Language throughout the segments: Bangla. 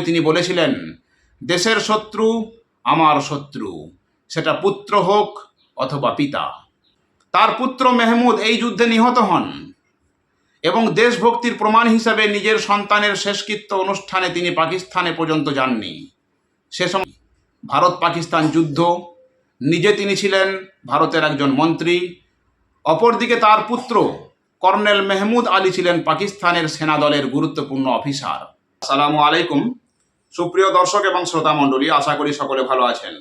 সময় তিনি বলেছিলেন, দেশের শত্রু আমার শত্রু, সেটা পুত্র হোক অথবা পিতা। তার পুত্র মেহমুদ এই যুদ্ধে নিহত হন এবং দেশভক্তির প্রমাণ হিসাবে নিজের সন্তানের শেষকৃত্য অনুষ্ঠানে তিনি পাকিস্তানে পর্যন্ত যাননি। সে সময় ভারত পাকিস্তান যুদ্ধ, নিজে তিনি ছিলেন ভারতের একজন মন্ত্রী, অপরদিকে তার পুত্র কর্নেল মেহমুদ আলী ছিলেন পাকিস্তানের সেনাদলের গুরুত্বপূর্ণ অফিসার। আসসালামু আলাইকুম। সুপ্রিয় দর্শক এবং শ্রোতা মণ্ডলী, আশা করি সকলে ভালো আছেন।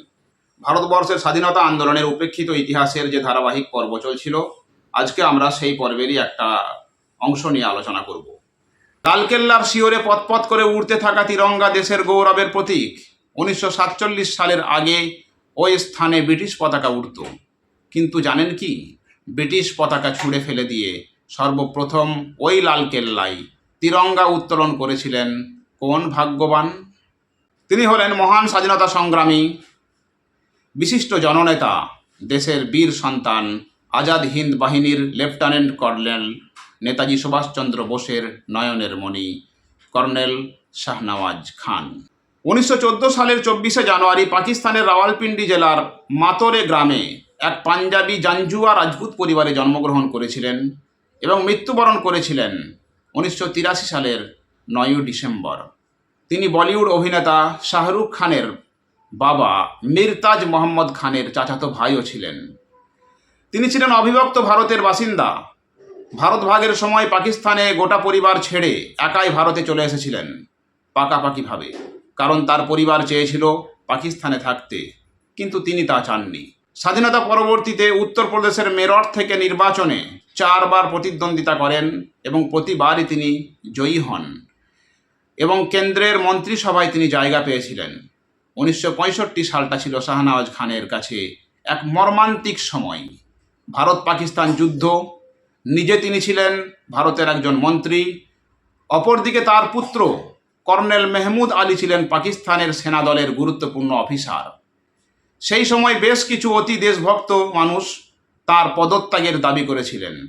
ভারতবর্ষের স্বাধীনতা আন্দোলনের উপেক্ষিত ইতিহাসের যে ধারাবাহিক পর্ব চলছিল, আজকে আমরা সেই পর্বেরই একটা অংশ নিয়ে আলোচনা করব। লালকেল্লার শিওরে পথপথ করে উড়তে থাকা তিরঙ্গা দেশের গৌরবের প্রতীক, উনিশশো সাতচল্লিশ সালের আগে ওই স্থানে ব্রিটিশ পতাকা উড়ত। কিন্তু জানেন কি? ব্রিটিশ পতাকা ছুঁড়ে ফেলে দিয়ে সর্বপ্রথম ওই লালকেল্লায় তিরঙ্গা উত্তোলন করেছিলেন কোন ভাগ্যবান? তিনি হলেন মহান স্বাধীনতা সংগ্রামী, বিশিষ্ট জননেতা, দেশের বীর সন্তান, আজাদ হিন্দ বাহিনীর লেফটেন্যান্ট কর্নেল নেতাজি সুভাষচন্দ্র বোসের নয়নের মণি, কর্নেল শাহনওয়াজ খান। উনিশশো চোদ্দ সালের চব্বিশে জানুয়ারি পাকিস্তানের রাওয়ালপিন্ডি জেলার মাতরে গ্রামে এক পাঞ্জাবি জাঞ্জুয়া রাজপুত পরিবারে জন্মগ্রহণ করেছিলেন এবং মৃত্যুবরণ করেছিলেন উনিশশো তিরাশি সালের নয়ই ডিসেম্বর। তিনি বলিউড অভিনেতা শাহরুখ খানের বাবা মিরতাজ মোহাম্মদ খানের চাচাতো ভাইও ছিলেন। তিনি ছিলেন অবিভক্ত ভারতের বাসিন্দা। ভারত ভাগের সময় পাকিস্তানে গোটা পরিবার ছেড়ে একাই ভারতে চলে এসেছিলেন, পাকাপাকিভাবে। কারণ তার পরিবার চেয়েছিল পাকিস্তানে থাকতে, কিন্তু তিনি তা চাননি। স্বাধীনতা পরবর্তীতে উত্তরপ্রদেশের মেরঠ থেকে নির্বাচনে চারবার প্রতিদ্বন্দ্বিতা করেন এবং প্রতিবারই তিনি জয়ী হন। এবং কেন্দ্রের মন্ত্রিসভায় তিনি জায়গা পেয়েছিলেন। উনিশশো পঁয়ষট্টি সালটা ছিল শাহনওয়াজ খানের কাছে এক মর্মান্তিক সময়। ভারত পাকিস্তান যুদ্ধ, নিজে তিনি ছিলেন ভারতের একজন মন্ত্রী, অপরদিকে তার পুত্র কর্নেল মেহমুদ আলী ছিলেন পাকিস্তানের সেনাদলের গুরুত্বপূর্ণ অফিসার। সেই সময় বেশ কিছু অতি দেশভক্ত মানুষ তার পদত্যাগের দাবি করেছিলেন।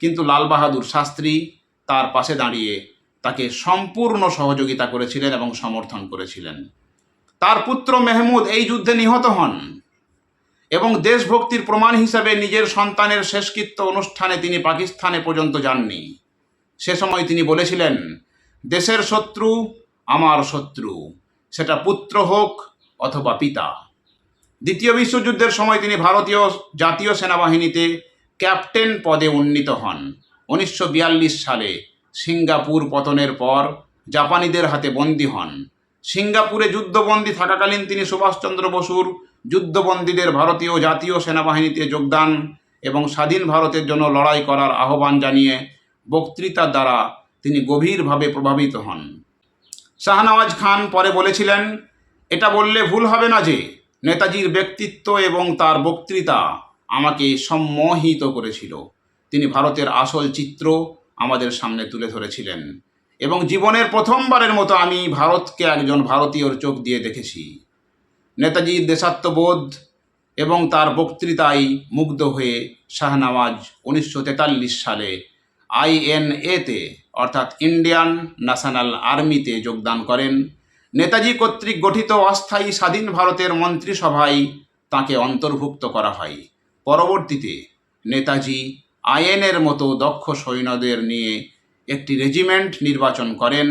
কিন্তু লাল বাহাদুর শাস্ত্রী তার পাশে দাঁড়িয়ে তাকে সম্পূর্ণ সহযোগিতা করেছিলেন এবং সমর্থন করেছিলেন। তার পুত্র মেহমুদ এই যুদ্ধে নিহত হন এবং দেশভক্তির প্রমাণ হিসাবে নিজের সন্তানের শেষকৃত্য অনুষ্ঠানে তিনি পাকিস্তানে পর্যন্ত যাননি। সে সময় তিনি বলেছিলেন, দেশের শত্রু আমার শত্রু, সেটা পুত্র হোক অথবা পিতা। দ্বিতীয় বিশ্বযুদ্ধের সময় তিনি ভারতীয় জাতীয় সেনাবাহিনীতে ক্যাপ্টেন পদে উন্নীত হন। উনিশশো বিয়াল্লিশ সালে সিঙ্গাপুর পতনের পর জাপানিদের হাতে বন্দী হন। সিঙ্গাপুরে যুদ্ধবন্দী থাকাকালীন তিনি সুভাষচন্দ্র বসুর যুদ্ধবন্দীদের ভারতীয় জাতীয় সেনাবাহিনীতে যোগদান এবং স্বাধীন ভারতের জন্য লড়াই করার আহ্বান জানিয়ে বক্তৃতার দ্বারা তিনি গভীরভাবে প্রভাবিত হন। শাহনওয়াজ খান পরে বলেছিলেন, এটা বললে ভুল হবে না যে নেতাজির ব্যক্তিত্ব এবং তার বক্তৃতা আমাকে সম্মোহিত করেছিল। তিনি ভারতের আসল চিত্র আমাদের সামনে তুলে ধরেছিলেন। এবং জীবনের প্রথমবারের মতো আমি ভারতকে একজন ভারতীয়র চোখ দিয়ে দেখেছি। নেতাজির দেশাত্মবোধ এবং তার বক্তৃতায় মুগ্ধ হয়ে শাহনওয়াজ উনিশশো তেতাল্লিশ সালে আইএনএতে, অর্থাৎ ইন্ডিয়ান ন্যাশনাল আর্মিতে যোগদান করেন। নেতাজি কর্তৃক গঠিত অস্থায়ী স্বাধীন ভারতের মন্ত্রিসভায় তাকে অন্তর্ভুক্ত করা হয়। পরবর্তীতে নেতাজি আইএনের মতো দক্ষ সৈন্যদের নিয়ে একটি রেজিমেন্ট নির্বাচন করেন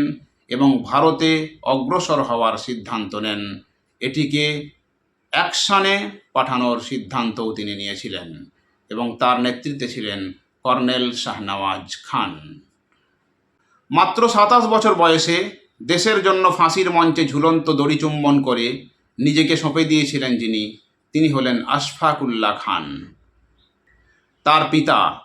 এবং ভারতে অগ্রসর হওয়ার সিদ্ধান্ত নেন। এটিকে অ্যাকশনে পাঠানোর সিদ্ধান্তও তিনি নিয়েছিলেন এবং তার নেতৃত্বে ছিলেন কর্নেল শাহনওয়াজ খান। মাত্র সাতাশ বছর বয়সে দেশের জন্য ফাঁসির মঞ্চে ঝুলন্ত দড়ি চুম্বন করে নিজেকে সঁপে দিয়েছিলেন যিনি, তিনি হলেন আশফাকুল্লাহ খান। তার পিতা।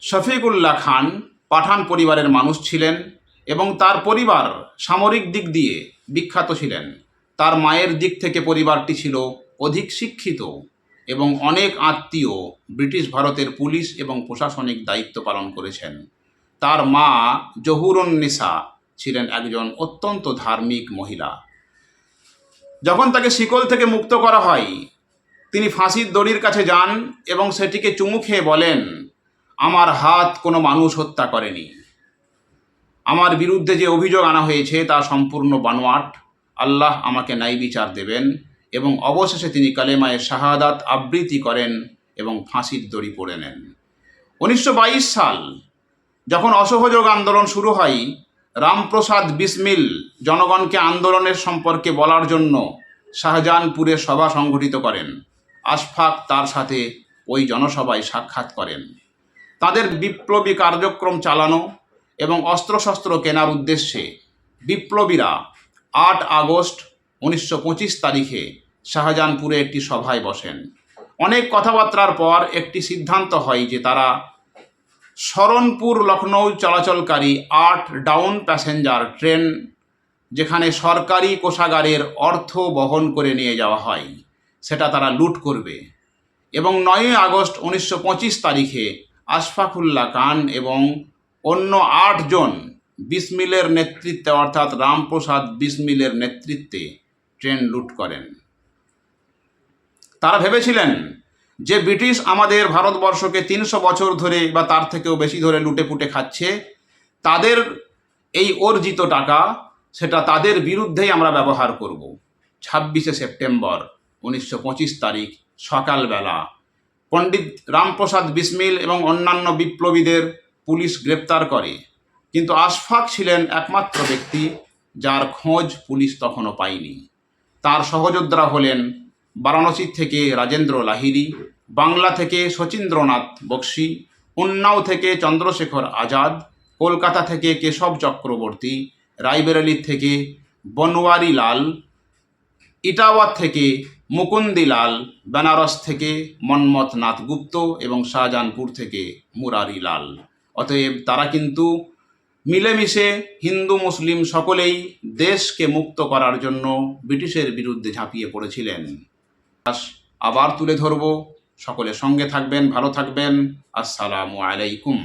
শফিকুল্লাহ খান পাঠান পরিবারের মানুষ ছিলেন এবং তার পরিবার সামরিক দিক দিয়ে বিখ্যাত ছিলেন। তার মায়ের দিক থেকে পরিবারটি ছিল অধিক শিক্ষিত এবং অনেক আত্মীয় ব্রিটিশ ভারতের পুলিশ এবং প্রশাসনিক দায়িত্ব পালন করেছেন। তার মা জহুরুন্নিসা ছিলেন একজন অত্যন্ত ধার্মিক মহিলা। যখন তাকে শিকল থেকে মুক্ত করা হয় তিনি ফাঁসির দড়ির কাছে যান এবং সেটিকে চুমু খেয়ে বলেন, আমার হাত কোনো মানুষ হত্যা করেনি। আমার বিরুদ্ধে যে অভিযোগ আনা হয়েছে তা সম্পূর্ণ বানোয়াট। আল্লাহ আমাকে ন্যায় বিচার দেবেন এবং অবশেষে তিনি কালেমায়ে শাহাদাত আবৃত্তি করেন এবং ফাঁসির দড়ি পড়ে নেন। উনিশশো বাইশ সাল যখন অসহযোগ আন্দোলন শুরু হয়, রামপ্রসাদ বিসমিল জনগণকে আন্দোলনের সম্পর্কে বলার জন্য শাহজাহানপুরে সভা সংগঠিত করেন। আশফাক তার সাথে ওই জনসভায় সাক্ষাৎ করেন। তাদের বিপ্লবী কার্যক্রম চালানো এবং অস্ত্রশস্ত্র কেনার উদ্দেশ্যে বিপ্লবীরা আট আগস্ট উনিশশো পঁচিশ তারিখে শাহজাহানপুরে একটি সভায় বসেন। অনেক কথাবার্তার পর একটি সিদ্ধান্ত হয় যে তারা শরণপুর লখনৌ চলাচলকারী আট ডাউন প্যাসেঞ্জার ট্রেন, যেখানে সরকারি কোষাগারের অর্থ বহন করে নিয়ে যাওয়া হয়। সেটা তারা লুট করবে। এবং নয়ই আগস্ট উনিশশো পঁচিশ তারিখে আশফাকুল্লা খান এবং অন্য আটজন বিসমিলের নেতৃত্বে অর্থাৎ রামপ্রসাদ বিসমিলের নেতৃত্বে ট্রেন লুট করেন। তারা ভেবেছিলেন যে ব্রিটিশ আমাদের ভারতবর্ষকে তিনশো বছর ধরে বা তার থেকেও বেশি ধরে লুটে পুটে খাচ্ছে, তাদের এই অর্জিত টাকা সেটা তাদের বিরুদ্ধেই আমরা ব্যবহার করব। ছাব্বিশে সেপ্টেম্বর উনিশশো পঁচিশ তারিখ সকালবেলা। পণ্ডিত রামপ্রসাদ বিসমিল এবং অন্যান্য বিপ্লবীদের পুলিশ গ্রেপ্তার করে। কিন্তু আশফাক ছিলেন একমাত্র ব্যক্তি, যার খোঁজ পুলিশ তখনও পায়নি। তার সহযোদ্ধারা হলেন বারাণসী থেকে রাজেন্দ্র লাহিরি বাংলা থেকে শচীন্দ্রনাথ বক্সি, উন্নাও থেকে চন্দ্রশেখর আজাদ, কলকাতা থেকে কেশব চক্রবর্তী, রায়বেরেলি থেকে বনওয়ারি লাল ইটাওয়াত থেকে মুকুন্দিলাল, বেনারস থেকে মন্মথ নাথ গুপ্ত এবং শাহজাহানপুর থেকে মুরারি লাল অতএব তারা কিন্তু মিলেমিশে হিন্দু, মুসলিম সকলেই দেশকে মুক্ত করার জন্য ব্রিটিশের বিরুদ্ধে ঝাঁপিয়ে পড়েছিলেন। আবার তুলে ধরব। সকলে সঙ্গে থাকবেন, ভালো থাকবেন। আসসালামু আলাইকুম।